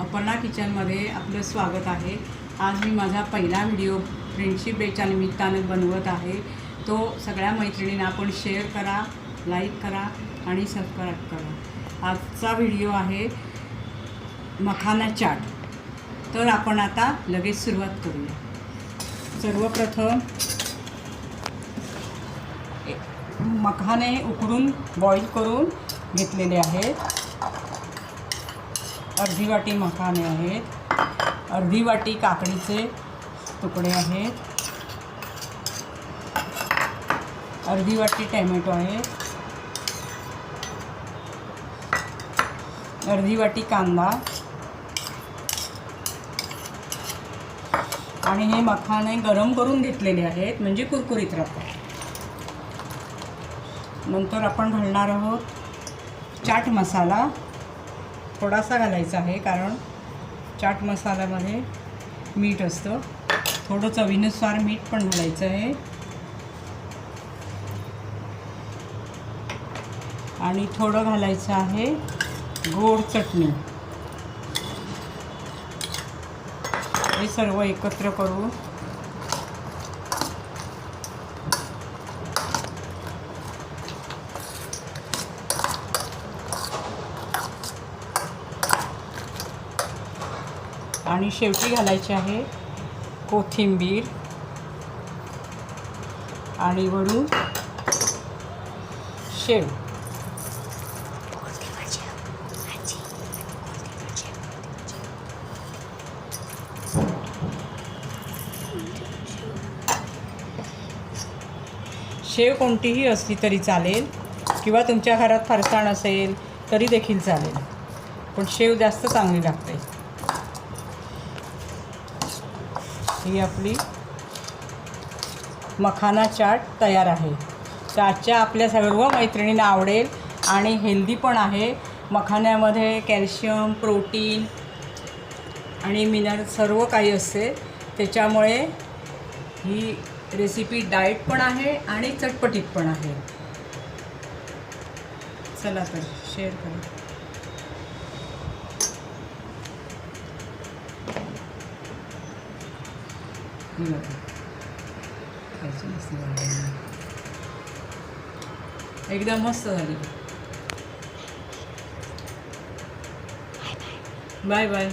अपर्णा किचनमध्ये आपलं स्वागत आहे. आज मी माझा पहिला व्हिडिओ फ्रेंडशिप डेच्या निमित्तानं बनवत आहे. तो सगळ्या मैत्रिणींना आपण शेअर करा लाईक करा आणि सबस्क्राईब करा. आजचा व्हिडिओ आहे मखाना चाट. तर आपण आता लगेच सुरुवात करूया. सर्वप्रथम मखाने उकडून बॉईल करून घेतलेले आहेत. अर्धी वाटी मखाने आहेत. अर्धी वाटी काकडीचे तुकडे आहेत. अर्धी वाटी टॅमॅटो आहेत अर्धी वाटी कांदा. आणि हे मखाने गरम करून घेतलेले आहेत म्हणजे कुरकुरीत राहतात नंतर आपण घालणार आहोत चाट मसाला. थोडासा घालायचा आहे कारण चाट मसाल्यामध्ये मीठ असतं. थोडं चवीनुसार मीठ पण घालायचं आहे. आणि थोडं घालायचं आहे गोड चटणी. हे सर्व एकत्र करू आणि शेवटी घालायची आहे कोथिंबीर आणि वरून शेव. शेव कोणतीही असली तरी चालेल किंवा तुमच्या घरात फरसाण असेल तरी देखील चालेल. पण शेव जास्त चांगली लागते. ही आपली मखाना चाट तयार आहे. चाटच्या आजच्या आपल्या सर्व मैत्रिणींना आवडेल आणि हेल्दी पण आहे. मखान्यामध्ये कॅल्शियम प्रोटीन आणि मिनर सर्व काही असते. त्याच्यामुळे ही रेसिपी डाएट पण आहे आणि चटपटीत पण आहे. चला तर शेअर करू. मस्त एकदम मस्त झाली. Bye bye